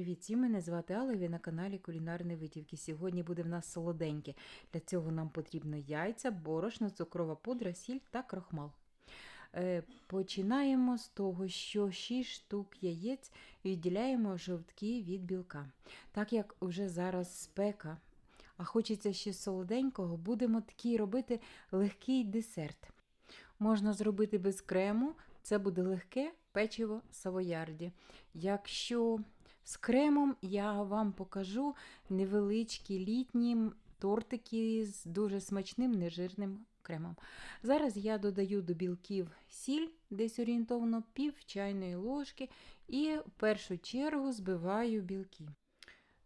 Привіт, всім, мене звати Алла, на каналі Кулінарні Витівки. Сьогодні буде в нас солоденьке. Для цього нам потрібно яйця, борошно, цукрова пудра, сіль та крохмал. Е, починаємо з того, що 6 штук яєць відділяємо жовтки від білка. Так як вже зараз спека, а хочеться ще солоденького, будемо такий робити легкий десерт. Можна зробити без крему, це буде легке печиво савоярді. Якщо з кремом я вам покажу невеличкі літні тортики з дуже смачним нежирним кремом. Зараз я додаю до білків сіль, десь орієнтовно пів чайної ложки, і в першу чергу збиваю білки.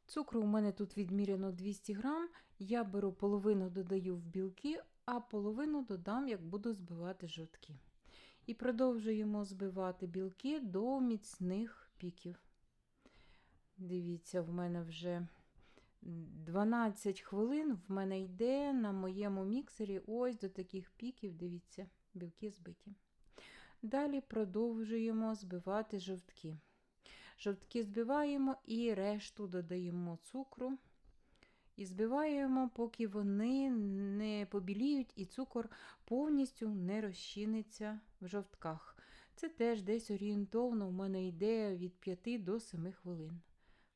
Цукру у мене тут відміряно 200 грам. Я беру половину додаю в білки, а половину додам, як буду збивати жовтки. І продовжуємо збивати білки до міцних піків. Дивіться, в мене вже 12 хвилин в мене йде на моєму міксері ось до таких піків, дивіться, білки збиті. Далі продовжуємо збивати жовтки. Жовтки збиваємо і решту додаємо цукру. І збиваємо, поки вони не побіліють і цукор повністю не розчиниться в жовтках. Це теж десь орієнтовно в мене йде від 5 до 7 хвилин.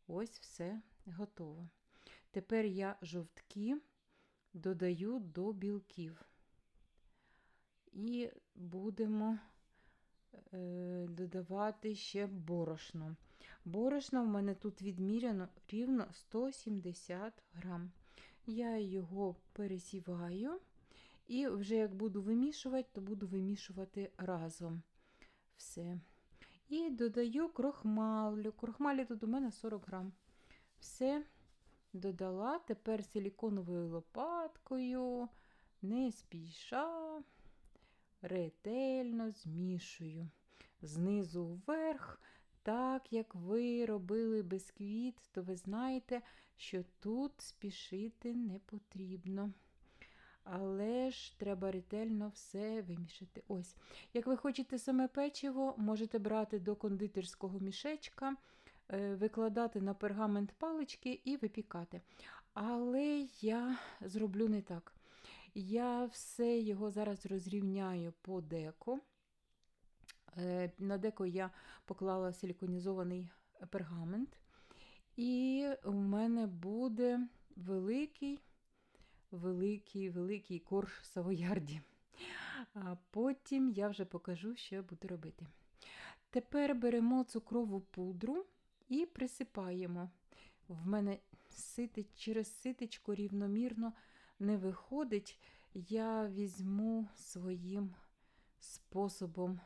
Ось все готово. Тепер я жовтки додаю до білків. І будемо е, додавати ще борошно. Борошно в мене тут відміряно рівно 170 грам. Я його пересіваю, і вже як буду вимішувати, то буду вимішувати разом все. І додаю крохмалю. Крохмалі тут у мене 40 грам. Все додала. Тепер силіконовою лопаткою, не спіша, ретельно змішую. Знизу вверх, так як ви робили бисквіт, то ви знаєте, що тут спішити не потрібно. Але ж треба ретельно все вимішати. Ось. Як ви хочете саме печиво, можете брати до кондитерського мішечка, е, викладати на пергамент палички і випікати. Але я зроблю не так. Я все його зараз розрівняю по деко. Е, на деко я поклала силіконізований пергамент. І у мене буде великий великий великий корж савоярді. А потім я вже покажу, що я буду робити. Тепер беремо цукрову пудру і присипаємо. В мене ситич, через ситечко рівномірно не виходить. Я візьму своїм способом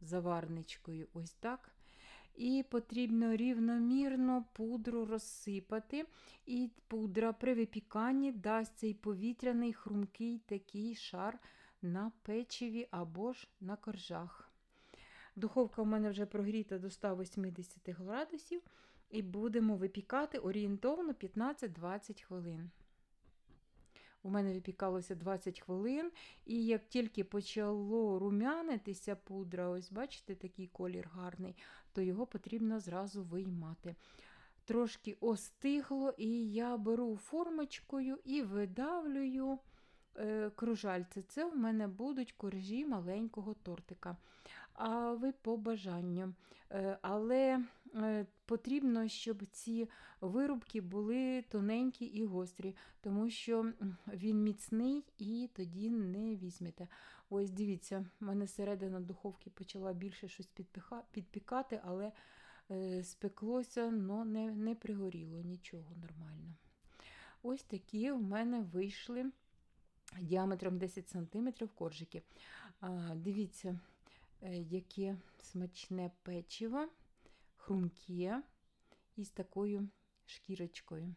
заварничкою. Ось так. І потрібно рівномірно пудру розсипати. І пудра при випіканні дасть цей повітряний хрумкий такий шар на печиві або ж на коржах. Духовка у мене вже прогріта до 180 градусів, і будемо випікати орієнтовно 15-20 хвилин. У мене випікалося 20 хвилин, і як тільки почало румянитися пудра, ось бачите, такий колір гарний, то його потрібно зразу виймати. Трошки остигло, і я беру формочкою і видавлюю е, кружальце. Це в мене будуть коржі маленького тортика. А ви по бажанню. Е, але е, потрібно, щоб ці вирубки були тоненькі і гострі, тому що він міцний і тоді не візьмете. Ось дивіться, в мене середина духовки почала більше щось підпікати, але спеклося, але не, не пригоріло нічого нормально. Ось такі в мене вийшли діаметром 10 см коржики. Дивіться, е, яке смачне печиво, хрумке і з такою шкірочкою.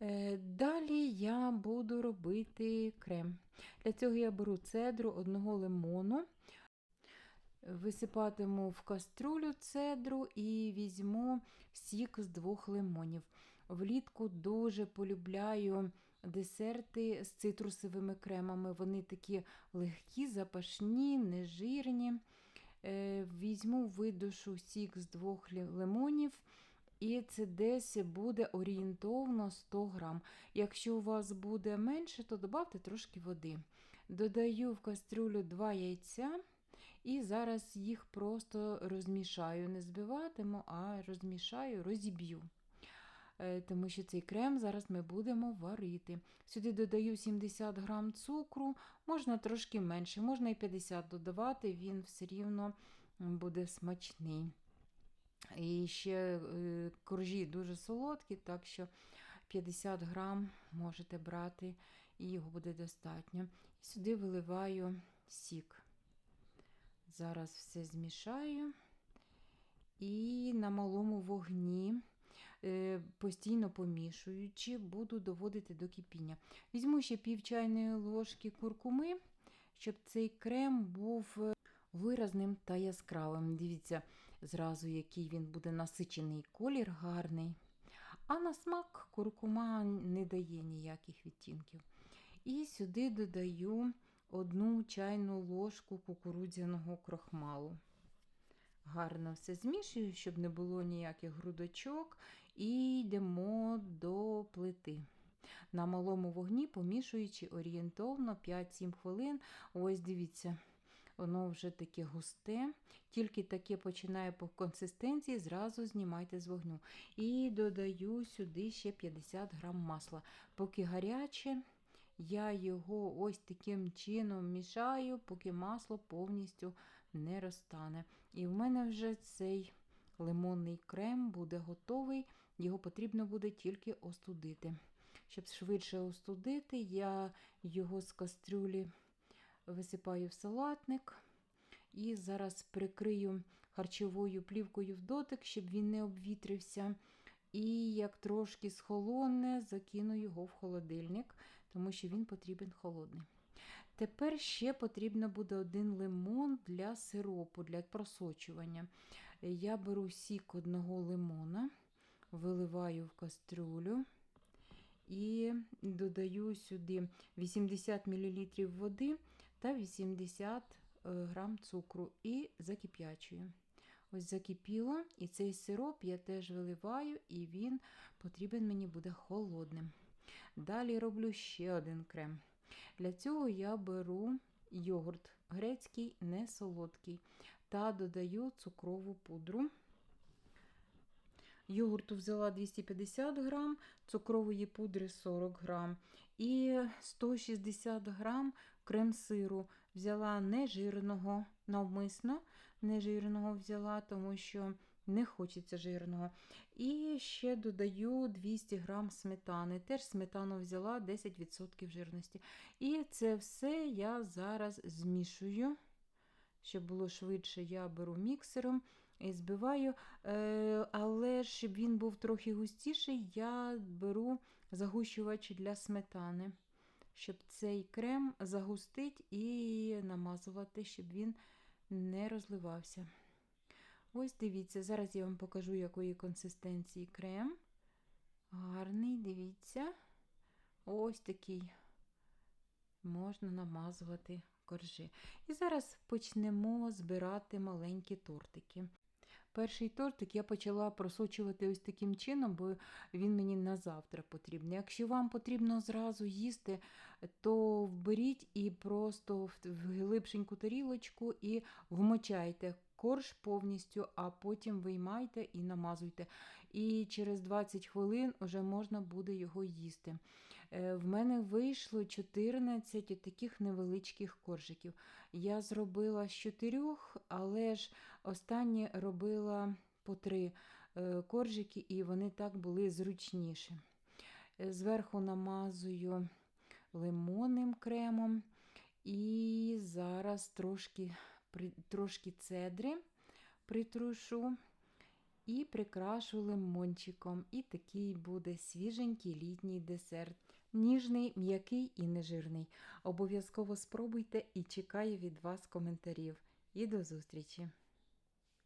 Е, далі я буду робити крем. Для цього я беру цедру одного лимону, висипатиму в каструлю цедру і візьму сік з двох лимонів. Влітку дуже полюбляю десерти з цитрусовими кремами. Вони такі легкі, запашні, нежирні. Е, візьму видушу сік з двох лимонів і це десь буде орієнтовно 100 грам. Якщо у вас буде менше, то додавте трошки води. Додаю в кастрюлю 2 яйця. І зараз їх просто розмішаю. Не збиватиму, а розмішаю, розіб'ю. Е, Тому що цей крем зараз ми будемо варити. Сюди додаю 70 грам цукру, можна трошки менше, можна і 50 додавати, він все рівно буде смачний. І ще е, коржі дуже солодкі, так що 50 грам можете брати, і його буде достатньо. Сюди виливаю сік. Зараз все змішаю і на малому вогні, постійно помішуючи, буду доводити до кипіння. Візьму ще пів чайної ложки куркуми, щоб цей крем був е, виразним та яскравим. Дивіться, зразу, який він буде насичений колір гарний. А на смак куркума не дає ніяких відтінків. І сюди додаю одну чайну ложку кукурудзяного крохмалу. Гарно все змішую, щоб не було ніяких грудочок, і йдемо до плити. На малому вогні, помішуючи орієнтовно 5-7 хвилин. Ось дивіться, воно вже таке густе, тільки таке починає по консистенції, зразу знімайте з вогню. І додаю сюди ще 50 грам масла. Поки гаряче, я його ось таким чином мішаю, поки масло повністю не розтане. І в мене вже цей лимонний крем буде готовий, його потрібно буде тільки остудити. Щоб швидше остудити, я його з кастрюлі висипаю в салатник і зараз прикрию харчовою плівкою в дотик, щоб він не обвітрився. І як трошки схолоне, закину його в холодильник, тому що він потрібен холодний. Тепер ще потрібно буде один лимон для сиропу, для просочування. Я беру сік одного лимона, виливаю в кастрюлю і додаю сюди 80 мл води та 80 г цукру і закип'ячую. Ось закипіло, і цей сироп я теж виливаю, і він потрібен мені буде холодним. Далі роблю ще один крем. Для цього я беру йогурт грецький, не солодкий, та додаю цукрову пудру. Йогурту взяла 250 грам, цукрової пудри 40 грам і 160 грам крем-сиру взяла нежирного, навмисно нежирного взяла, тому що не хочеться жирного. І ще додаю 200 грам сметани. Теж сметану взяла 10% жирності. І це все я зараз змішую. Щоб було швидше, я беру міксером і збиваю. Е, але щоб він був трохи густіший, я беру загущувач для сметани, щоб цей крем загустить і намазувати, щоб він не розливався. Ось дивіться, зараз я вам покажу, якої консистенції крем. Гарний, дивіться, ось такий можна намазувати коржі. І зараз почнемо збирати маленькі тортики. Перший тортик я почала просочувати ось таким чином, бо він мені на завтра потрібен. Якщо вам потрібно зразу їсти, то вберіть і просто в глибшеньку тарілочку і вмочайте корж повністю, а потім виймайте і намазуйте. І через 20 хвилин вже можна буде його їсти. Е, в мене вийшло 14 таких невеличких коржиків. Я зробила з чотирьох, але ж останні робила по три е, коржики, і вони так були зручніші. Е, зверху намазую лимонним кремом. І зараз трошки трошки цедри притрушу і прикрашу лимончиком. І такий буде свіженький літній десерт. Ніжний, м'який і нежирний. Обов'язково спробуйте і чекаю від вас коментарів. І до зустрічі!